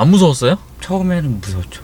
안 무서웠어요? 처음에는 무섭죠.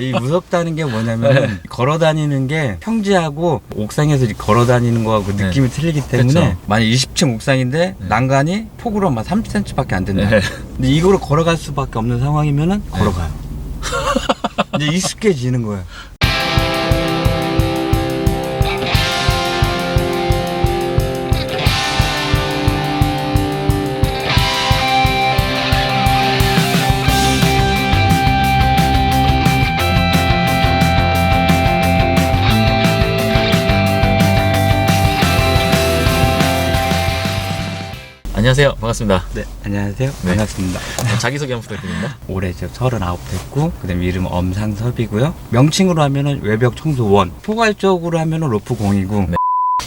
이 무섭다는 게 뭐냐면 네. 걸어 다니는 게 평지하고 옥상에서 걸어 다니는 거하고 네. 느낌이 틀리기 때문에 그쵸. 만약 20층 옥상인데 네. 난간이 폭으로 막 30cm밖에 안 된다. 네. 근데 이거로 걸어갈 수밖에 없는 상황이면은 걸어가요. 이제 익숙해지는 거예요. 안녕하세요. 반갑습니다. 네, 안녕하세요. 네. 반갑습니다. 자기소개 한번 부탁드립니다. 올해 저 39 됐고 그 다음 이름 엄상섭이고요. 명칭으로 하면은 외벽 청소원, 포괄적으로 하면은 로프 공이고 네.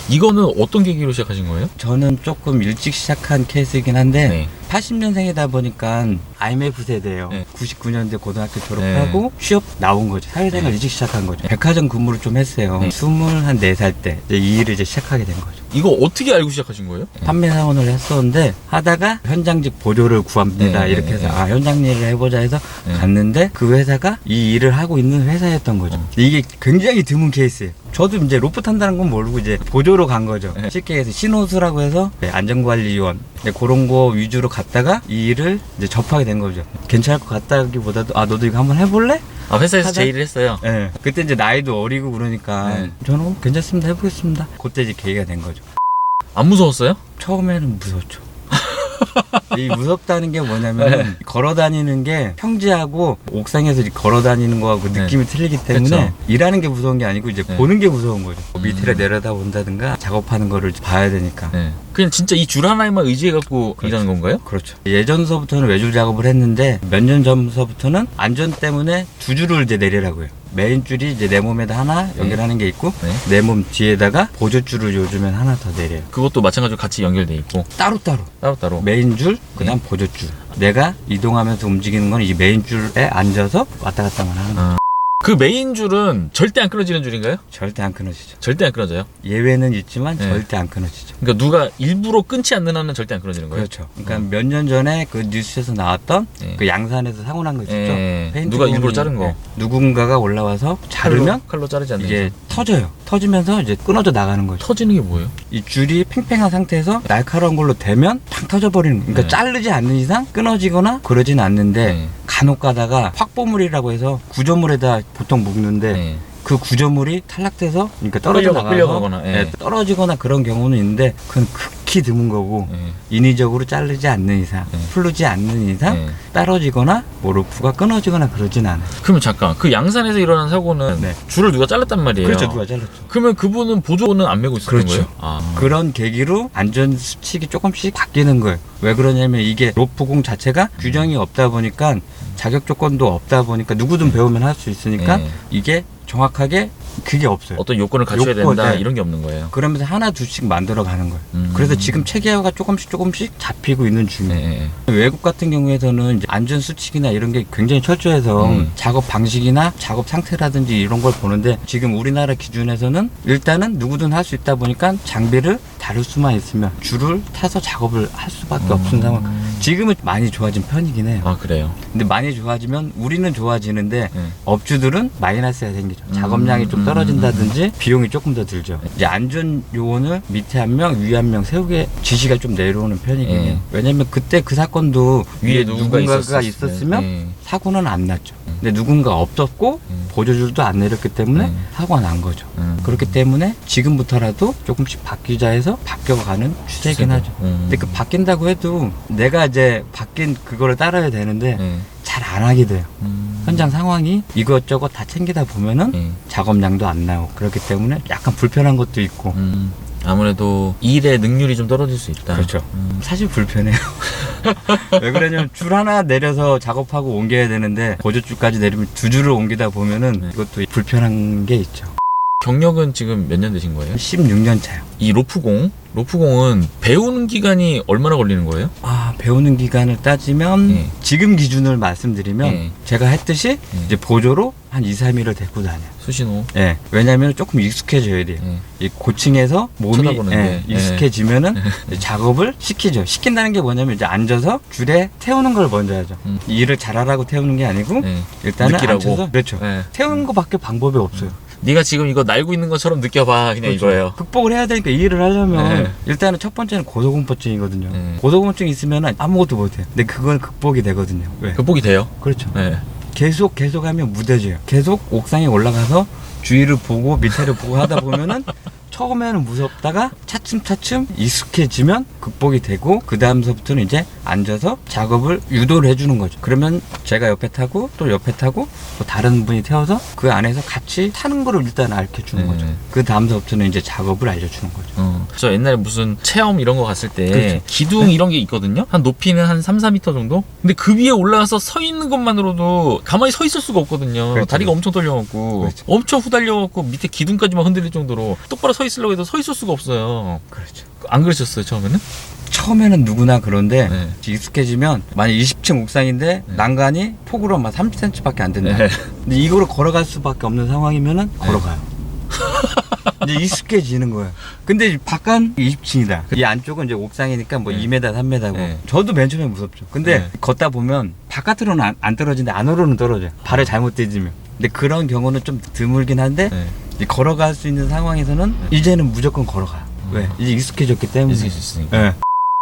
이거는 어떤 계기로 시작하신 거예요? 저는 조금 일찍 시작한 케이스이긴 한데 네. 80년생이다 보니까 IMF 세대예요. 네. 99년대 고등학교 졸업하고 취업 나온 거죠. 사회생활 네. 일찍 시작한 거죠. 백화점 근무를 좀 했어요. 네. 24살 때 이 일을 이제 시작하게 된 거죠. 이거 어떻게 알고 시작하신 거예요? 판매 사원을 했었는데 하다가 현장직 보조를 구합니다. 네, 이렇게 네, 해서 네. 아 현장 일을 해보자 해서 네. 갔는데 그 회사가 이 일을 하고 있는 회사였던 거죠. 어. 이게 굉장히 드문 케이스예요. 저도 이제 로프 탄다는 건 모르고 이제 보조 로 간 거죠. 네. 쉽게 해서 신호수라고 해서 네, 안전관리위원 네, 그런 거 위주로 갔다가 이 일을 이제 접하게 된 거죠. 괜찮을 것 같다기보다도 아 너도 이거 한번 해볼래? 아 회사에서 하다- 제의를 했어요. 네. 그때 이제 나이도 어리고 그러니까 네. 저는 어, 괜찮습니다 해보겠습니다. 그때 이제 계기가 된 거죠. 안 무서웠어요? 처음에는 무섭죠. 이 무섭다는 게 뭐냐면 네. 걸어 다니는 게 평지하고 옥상에서 걸어 다니는 거하고 네. 느낌이 틀리기 때문에 그쵸. 일하는 게 무서운 게 아니고 이제 네. 보는 게 무서운 거죠. 뭐 음. 밑으로 내려다 본다든가 작업하는 거를 봐야 되니까. 네. 그냥 진짜 이 줄 하나에만 의지해 갖고 그렇죠. 일하는 건가요? 그렇죠. 예전서부터는 외줄 작업을 했는데 몇 년 전서부터는 안전 때문에 두 줄을 이제 내리라고 해요. 메인 줄이 이제 내 몸에다 하나 연결하는 게 있고 네. 내 몸 뒤에다가 보조 줄을 요즘엔 하나 더 내려요. 그것도 마찬가지로 같이 연결돼 있고 따로따로. 따로따로. 메인 줄, 그다음 보조 줄. 내가 이동하면서 움직이는 건 이 메인 줄에 앉아서 왔다 갔다 만 하는 거예요. 아. 그 메인 줄은 절대 안 끊어지는 줄인가요? 절대 안 끊어지죠. 절대 안 끊어져요. 예외는 있지만 네. 절대 안 끊어지죠. 그러니까 누가 일부러 끊지 않는 한은 절대 안 끊어지는 거예요. 그렇죠. 그러니까 몇년 전에 그 뉴스에서 나왔던 네. 그 양산에서 사고 난 거. 예. 페인트 누가 일부러 자른 거. 네. 누군가가 올라와서 자르면 칼로, 칼로 자르지 않는 이게. 터져요. 터지면서 이제 끊어져 나가는 거죠. 터지는 게 뭐예요? 이 줄이 팽팽한 상태에서 날카로운 걸로 대면 팡 터져버리는 거예요. 그러니까 네. 자르지 않는 이상 끊어지거나 그러진 않는데 네. 간혹 가다가 확보물이라고 해서 구조물에다 보통 묶는데 네. 그 구조물이 탈락돼서 그러니까 떨어져 끌려- 나가서 끌려가거나, 예. 네, 떨어지거나 그런 경우는 있는데 그건 극히 드문 거고 네. 인위적으로 자르지 않는 이상 네. 풀르지 않는 이상 네. 떨어지거나 뭐 로프가 끊어지거나 그러진 않아요. 그러면 잠깐 그 양산에서 일어난 사고는 네. 줄을 누가 잘랐단 말이에요. 그렇죠 누가 잘랐죠. 그러면 그분은 보조는 안 메고 있었던 그렇죠. 거예요? 아. 그런 계기로 안전 수칙이 조금씩 바뀌는 거예요. 왜 그러냐면 이게 로프공 자체가 규정이 없다 보니까 자격 조건도 없다 보니까 누구든 배우면 할 수 있으니까 네. 이게 정확하게 그게 없어요. 어떤 요건을 갖춰야 요건, 된다 네. 이런 게 없는 거예요. 그러면서 하나 둘씩 만들어 가는 거예요. 음. 그래서 지금 체계화가 조금씩 조금씩 잡히고 있는 중이에요. 네, 네. 외국 같은 경우에서는 이제 안전 수칙이나 이런 게 굉장히 철저해서 음. 작업 방식이나 작업 상태라든지 이런 걸 보는데 지금 우리나라 기준에서는 일단은 누구든 할 수 있다 보니까 장비를 다룰 수만 있으면 줄을 타서 작업을 할 수밖에 없는 상황. 지금은 많이 좋아진 편이긴 해요. 아 그래요. 근데 많이 좋아지면 우리는 좋아지는데 네. 업주들은 마이너스가 생기죠. 음, 작업량이 좀 음, 떨어진다든지 비용이 조금 더 들죠. 이제 안전 요원을 밑에 한 명, 위에 한 명 세우게 지시가 좀 내려오는 편이긴 예. 해요. 왜냐면 그때 그 사건도 위에 누군가 누군가가 있었으면 때. 네. 사고는 안 났죠. 근데 누군가 없었고 음. 보조줄도 안 내렸기 때문에 음. 사고가 난 거죠. 음. 그렇기 때문에 지금부터라도 조금씩 바뀌자 해서 바뀌어가는 추세긴 하죠. 음. 근데 그 바뀐다고 해도 내가 이제 바뀐 그거를 따라야 되는데 네. 잘 안 하게 돼요. 음. 현장 상황이 이것저것 다 챙기다 보면은 네. 작업량도 안 나오고 그렇기 때문에 약간 불편한 것도 있고 음. 아무래도 일의 능률이 좀 떨어질 수 있다. 그렇죠. 음. 사실 불편해요. 왜 그러냐면 줄 하나 내려서 작업하고 옮겨야 되는데 보조줄까지 내리면 두 줄을 옮기다 보면은 네. 이것도 불편한 게 있죠. 경력은 지금 몇 년 되신 거예요? 16년 차요. 이 로프공, 로프공은 배우는 기간이 얼마나 걸리는 거예요? 아 배우는 기간을 따지면 예. 지금 기준을 말씀드리면 예. 제가 했듯이 예. 이제 보조로 한 2, 3일을 데리고 다녀요. 수신호. 예. 왜냐면 조금 익숙해져야 돼요. 예. 이 고층에서 몸이 쳐다보는데. 예, 익숙해지면은 이제 작업을 시키죠. 시킨다는 게 뭐냐면 이제 앉아서 줄에 태우는 걸 먼저 하죠. 음. 일을 잘하라고 태우는 게 아니고 예. 일단은 느끼라고. 앉혀서 그렇죠. 예. 태우는 것밖에 방법이 없어요. 네가 지금 이거 날고 있는 것처럼 느껴봐. 그냥 그렇죠. 이거예요. 극복을 해야 되니까 이 일을 하려면 네. 일단은 첫 번째는 고소공포증이거든요. 네. 고소공포증 있으면 아무것도 못해요. 근데 그건 극복이 되거든요. 왜? 극복이 돼요. 그렇죠. 네. 계속 계속 하면 무뎌져요. 계속 옥상에 올라가서 주위를 보고 밑에를 보고 하다 보면은 처음에는 무섭다가 차츰차츰 익숙해지면 극복이 되고 그 다음서부터는 이제 앉아서 작업을 유도를 해주는 거죠. 그러면 제가 옆에 타고 또 옆에 타고 또 다른 분이 태워서 그 안에서 같이 타는 거를 일단 알려주는 네. 거죠. 그 다음서부터는 이제 작업을 알려주는 거죠. 어. 저 옛날에 무슨 체험 이런 거 갔을 때 그렇죠. 기둥 이런 게 있거든요. 한 높이는 한 3, 4m 정도? 근데 그 위에 올라가서 서 있는 것만으로도 가만히 서 있을 수가 없거든요. 그렇죠. 다리가 엄청 떨려갖고 그렇죠. 엄청 후달려갖고 밑에 기둥까지만 흔들릴 정도로 똑바로 서 있으려고 해도 서 있을 수가 없어요. 그렇죠. 안 그러셨어요 처음에는? 처음에는 누구나 그런데 네. 익숙해지면 만약 20층 옥상인데 네. 난간이 폭으로 막 30cm밖에 안 된다. 네. 근데 이거를 걸어갈 수밖에 없는 상황이면은 걸어가요. 이제 익숙해지는 거예요. 근데 이 바깥 20층이다. 이 안쪽은 이제 옥상이니까 뭐 네. 2m, 3m고. 네. 저도 맨 처음에 무섭죠. 근데 네. 걷다 보면 바깥으로는 안, 안 떨어지는데 안으로는 떨어져요. 발을 잘못 떼지면. 근데 그런 경우는 좀 드물긴 한데 네. 이 걸어갈 수 있는 상황에서는 이제는 무조건 걸어가요. 왜? 이제 익숙해졌기 때문에. 수 있으니까. 네.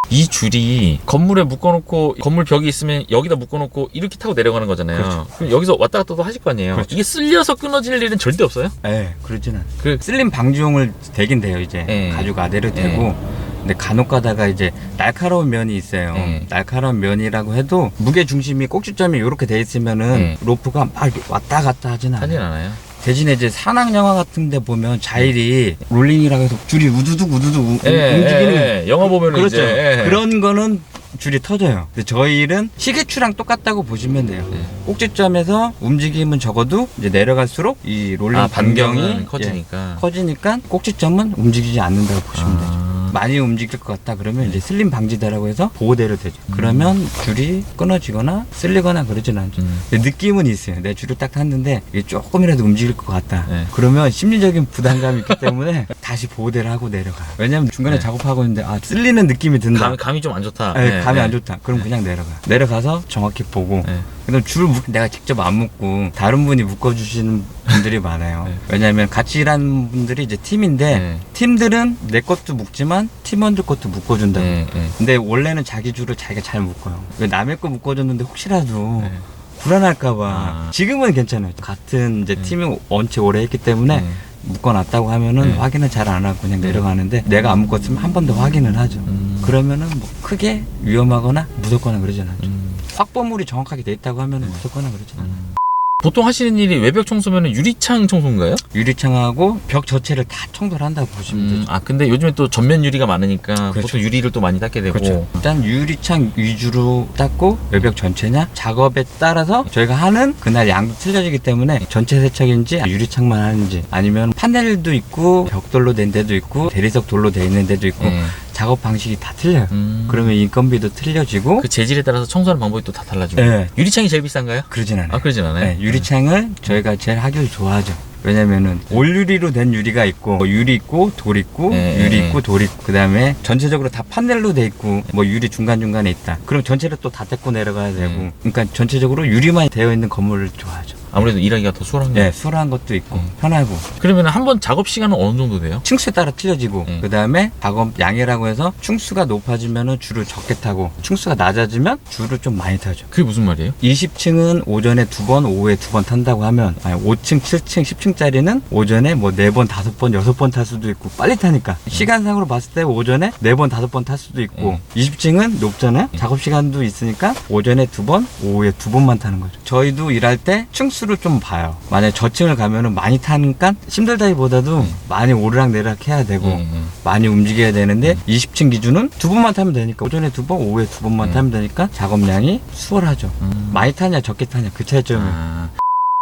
이 줄이 건물에 묶어놓고 건물 벽이 있으면 여기다 묶어놓고 이렇게 타고 내려가는 거잖아요. 그렇죠. 그럼 여기서 왔다 갔다 도 하실 거 아니에요. 그렇죠. 이게 쓸려서 끊어질 일은 절대 없어요. 네, 그러진 않아요. 그 슬림 방지용을 되긴 돼요 이제 네. 가죽 아대로 네. 되고 근데 간혹 가다가 이제 날카로운 면이 있어요 네. 날카로운 면이라고 해도 무게 중심이 꼭지점이 이렇게 돼 있으면은 네. 로프가 막 이렇게 왔다 갔다 하진 하진 않아요 않아요. 대신에 이제 산악 영화 같은 데 보면 자일이 롤링이라고 해서 줄이 우두둑 우두둑 우- 예, 움직이는 예, 예. 영화 보면 그렇죠 이제 예. 그런 거는 줄이 터져요 근데 저희 일은 시계추랑 똑같다고 보시면 돼요 네. 꼭지점에서 움직임은 적어도 이제 내려갈수록 이 롤링 아, 반경이 예, 커지니까. 커지니까 꼭지점은 움직이지 않는다고 보시면 되죠. 아. 많이 움직일 것 같다 그러면 이제 슬림 방지대라고 해서 보호대로 되죠. 그러면 줄이 끊어지거나 쓸리거나 그러진 않죠. 음. 근데 느낌은 있어요. 내 줄을 딱 탔는데 이게 조금이라도 움직일 것 같다. 네. 그러면 심리적인 부담감이 있기 때문에 다시 보호대를 하고 내려가요. 왜냐면 중간에 네. 작업하고 있는데 아 쓸리는 느낌이 든다. 감, 감이 좀 안 좋다. 네, 예, 감이 예. 안 좋다. 그럼 그냥 내려가. 내려가서 정확히 보고 예. 그다음 줄 묶, 내가 직접 안 묶고 다른 분이 묶어주시는 분들이 많아요. 네. 왜냐하면 같이 일하는 분들이 이제 팀인데 네. 팀들은 내 것도 묶지만 팀원들 것도 묶어준다. 고 예, 예. 근데 원래는 자기 줄을 자기가 잘 묶어요. 왜 남의 거 묶어줬는데 혹시라도 네. 불안할까봐. 아. 지금은 괜찮아요. 같은 이제 네. 팀이 원체 오래 했기 때문에 네. 묶어놨다고 하면은 네. 확인을 잘 안 하고 그냥 네. 내려가는데 내가 안 묶었으면 한 번 더 확인을 하죠. 음. 그러면은 뭐 크게 위험하거나 무섭거나 그러진 않죠. 음. 확보물이 정확하게 돼 있다고 하면은 무섭거나 그러진 않아요. 음. 보통 하시는 일이 외벽 청소면 유리창 청소인가요? 유리창하고 벽 전체를 다 청소를 한다고 보시면 음, 되죠. 아 근데 요즘에 또 전면 유리가 많으니까 그렇죠. 보통 유리를 또 많이 닦게 되고 그렇죠. 일단 유리창 위주로 닦고 외벽 전체냐 작업에 따라서 저희가 하는 그날 양도 틀려지기 때문에 전체 세척인지 유리창만 하는지 아니면 파넬도 있고 벽돌로 된 데도 있고 대리석 돌로 돼 있는 데도 있고 예. 작업 방식이 다 틀려요. 음. 그러면 인건비도 틀려지고 그 재질에 따라서 청소하는 방법이 또 다 달라지고 네. 유리창이 제일 비싼가요? 그러진 않아요. 아 그러진 않아요. 네, 유리창을 저희가 제일 하기를 좋아하죠. 왜냐면은 올유리로 된 유리가 있고 뭐 유리 있고 돌 있고 네, 유리 네. 있고 돌 있고 그다음에 전체적으로 다 판넬로 돼 있고 뭐 유리 중간 중간에 있다. 그럼 전체를 또다 떼고 내려가야 되고 네. 그러니까 전체적으로 유리만 되어 있는 건물을 좋아하죠. 아무래도 일하기가 더 수월한 거예요. 네, 수월한 것도 있고 음. 편하고 그러면 한 번 작업 시간은 어느 정도 돼요? 층수에 따라 틀려지고 네. 그다음에 작업 양이라고 해서 층수가 높아지면은 줄을 적게 타고 층수가 낮아지면 줄을 좀 많이 타죠. 그게 무슨 말이에요? 20층은 오전에 두 번, 오후에 두 번 탄다고 하면 아니, 5층, 7층, 10층짜리는 오전에 뭐 네 번, 다섯 번, 여섯 번 탈 수도 있고 빨리 타니까 시간상으로 봤을 때 오전에 네 번, 다섯 번 탈 수도 있고 음. 20층은 높잖아요. 작업 시간도 있으니까 오전에 두 번, 오후에 두 번만 타는 거죠. 저희도 일할 때 층수 를 좀 봐요. 만약에 저층을 가면은 많이 타니까 힘들다기보다도 음. 많이 오르락 내리락 해야 되고 음, 음. 많이 움직여야 되는데 음. 20층 기준은 두 번만 타면 되니까 오전에 두 번, 오후에 두 번만 음. 타면 되니까 작업량이 수월하죠. 음. 많이 타냐 적게 타냐 그 차이점이 아,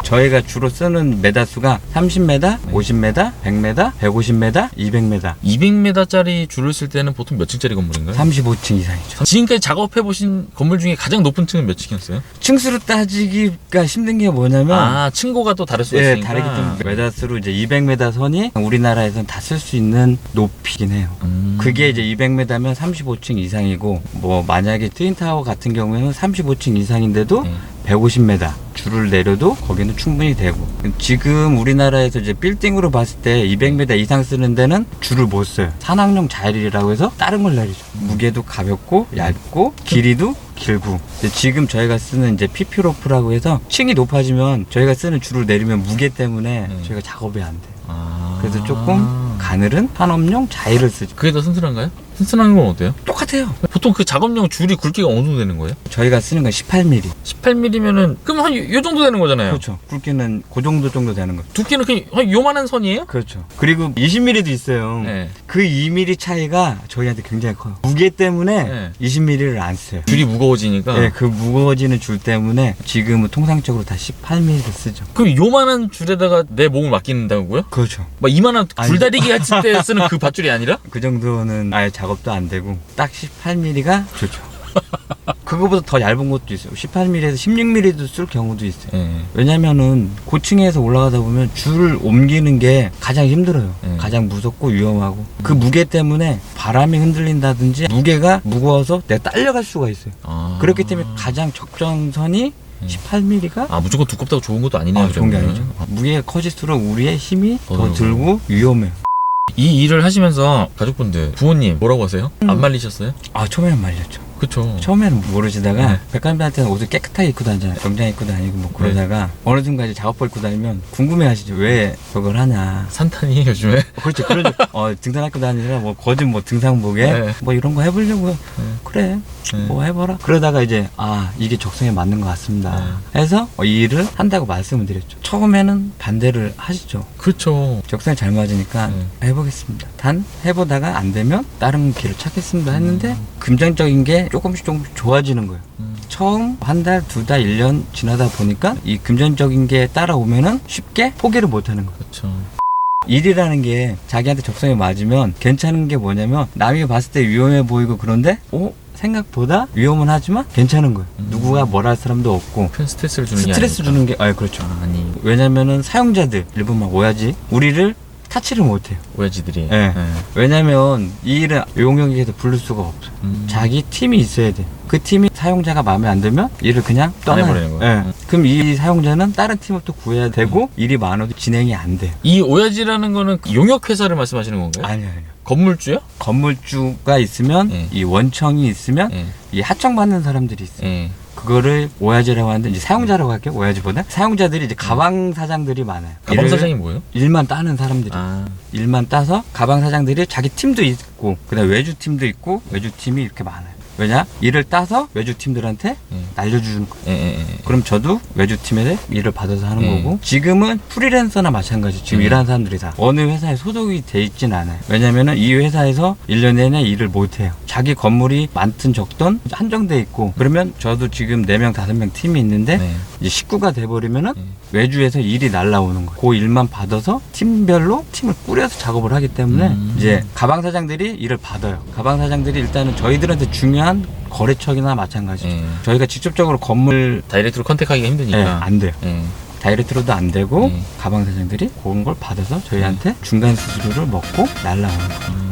저희가 주로 쓰는 메다 수가 30m, 50m, 100m, 150m, 200m, 200m짜리 줄을 쓸 때는 보통 몇 층짜리 건물인가요? 35층 이상이죠. 지금까지 작업해 보신 건물 중에 가장 높은 층은 몇 층이었어요? 층수로 따지기가 힘든 게 뭐냐면 아 층고가 또 다를 수 예, 있으니까. 다르기 때문에 메다수로 이제 200m 선이 우리나라에선 다 쓸 수 있는 높이긴 해요. 음. 그게 이제 200m면 35층 이상이고 뭐 만약에 트윈타워 같은 경우에는 35층 이상인데도 네. 150m 줄을 내려도 거기는 충분히 되고 지금 우리나라에서 이제 빌딩으로 봤을 때 200m 이상 쓰는 데는 줄을 못 써요 산악용 자일이라고 해서 다른 걸 내리죠 무게도 가볍고 얇고 길이도 길고 지금 저희가 쓰는 이제 PP 로프라고 해서 층이 높아지면 저희가 쓰는 줄을 내리면 무게 때문에 네. 저희가 작업이 안 돼 요 아. 그래서 조금 가늘은 산업용 자일을 쓰죠 그게 더 튼튼한가요? 튼튼한 건 어때요? 똑같아요 보통 그 작업용 줄이 굵기가 어느 정도 되는 거예요? 저희가 쓰는 건 18mm 18mm면은 그럼 한 요 정도 되는 거잖아요. 그렇죠 굵기는 그 정도 정도 되는 거죠 두께는 그냥 한 요만한 선이에요? 그렇죠. 그리고 20mm도 있어요. 네. 그 2mm 차이가 저희한테 굉장히 커요. 무게 때문에 네. 20mm를 안 써요. 줄이 무거워지니까. 네, 그 무거워지는 줄 때문에 지금은 통상적으로 다 18mm를 쓰죠. 그럼 요만한 줄에다가 내 몸을 맡긴다고요? 그렇죠. 막 이만한. 줄다리기 했을 때 쓰는 그 밧줄이 아니라? 그 정도는 아예 작업 도 안 되고 딱 18mm가 좋죠. 그거보다 더 얇은 것도 있어요. 18mm에서 16mm도 쓸 경우도 있어요. 네. 왜냐면은 고층에서 올라가다 보면 줄을 옮기는 게 가장 힘들어요. 네. 가장 무섭고 위험하고 그 무게 때문에 바람이 흔들린다든지 무게가 무거워서 내가 딸려갈 수가 있어요. 아. 그렇기 때문에 가장 적정선이 네. 18mm가 아 무조건 두껍다고 좋은 것도 아니네요. 아, 좋은 게 그러면은. 아니죠. 무게가 커질수록 우리의 힘이 더 더 들고 위험해요. 이 일을 하시면서 가족분들, 부모님 뭐라고 하세요? 음. 안 말리셨어요? 아 처음에는 말렸죠. 그쵸. 처음에는 모르시다가 네. 백감들한테는 옷을 깨끗하게 입고 다니잖아요. 정장 입고 다니고 뭐 그러다가 어느 순간 이제 작업복 입고 다니면 궁금해하시죠. 왜 저걸 하냐. 산탄이 요즘에. 그렇죠. 그러죠. 어, 등산 학교 다니느라 뭐 거진 뭐 등산복에 네. 뭐 이런 거 해보려고요. 네. 그래. 네. 뭐 해봐라. 그러다가 이제 아 이게 적성에 맞는 것 같습니다. 해서 어, 이 일을 한다고 말씀을 드렸죠. 처음에는 반대를 하시죠. 그렇죠. 적성에 잘 맞으니까 네. 해보겠습니다. 단 해보다가 안 되면 다른 길을 찾겠습니다 했는데 음. 금전적인 게 조금씩 조금씩 좋아지는 거예요. 음. 처음 한 달, 두 달, 일 년 지나다 보니까 이 금전적인 게 따라오면은 쉽게 포기를 못 하는 거예요. 그렇죠. 일이라는 게 자기한테 적성에 맞으면 괜찮은 게 뭐냐면 남이 봤을 때 위험해 보이고 그런데 어? 생각보다 위험은 하지만 괜찮은 거예요. 음. 누구가 뭘 할 사람도 없고 큰 스트레스를 주는 게 스트레스. 주는 게 아, 그렇죠. 아니 왜냐면은 사용자들 일본 막 오야지 우리를 타치를 못 해요. 오야지들이. 네. 왜냐면 이 일은 용역에서 부를 수가 없어요. 음. 자기 팀이 있어야 돼. 그 팀이 사용자가 마음에 안 들면 일을 그냥 떠나요. 떠내버리는 거예요? 예. 음. 그럼 이 사용자는 다른 팀을 또 구해야 되고 일이 많아도 진행이 안 돼요. 이 오야지라는 거는 그 용역 회사를 말씀하시는 건가요? 아니요, 아니요. 건물주요? 건물주가 있으면 예. 이 원청이 있으면 예. 이 하청 받는 사람들이 있어요. 예. 그거를 오야지라고 하는데 이제 사용자라고 할게요. 오야지보다 사용자들이 이제 가방 사장들이 많아요. 가방 사장이 뭐예요? 일만 따는 사람들이 아. 일만 따서 가방 사장들이 자기 팀도 있고 그다음 외주 팀도 있고 외주 팀이 이렇게 많아요. 왜냐 일을 따서 외주 팀들한테 예. 날려주는 거. 예, 예, 예. 그럼 저도 외주 팀에 일을 받아서 하는 음. 거고 지금은 프리랜서나 마찬가지 지금 음. 일하는 사람들이 다 어느 회사에 소속이 돼 있진 않아요 왜냐면은 이 회사에서 1년 내내 일을 못 해요 자기 건물이 많든 적든 한정돼 있고 그러면 저도 지금 4명 5명 팀이 있는데 네. 이제 식구가 돼버리면은 네. 외주에서 일이 날라오는 거예요 그 일만 받아서 팀별로 팀을 꾸려서 작업을 하기 때문에 음. 이제 가방 사장들이 일을 받아요 가방 사장들이 일단은 저희들한테 중요한 거래처나 마찬가지죠 예. 저희가 직접적으로 건물 다이렉트로 컨택하기가 예, 힘드니까. 안 돼요. 예. 다이렉트로도 안 되고 네. 가방 사장들이 그런 걸 받아서 저희한테 중간 수수료를 먹고 날라오는 거예요. 음.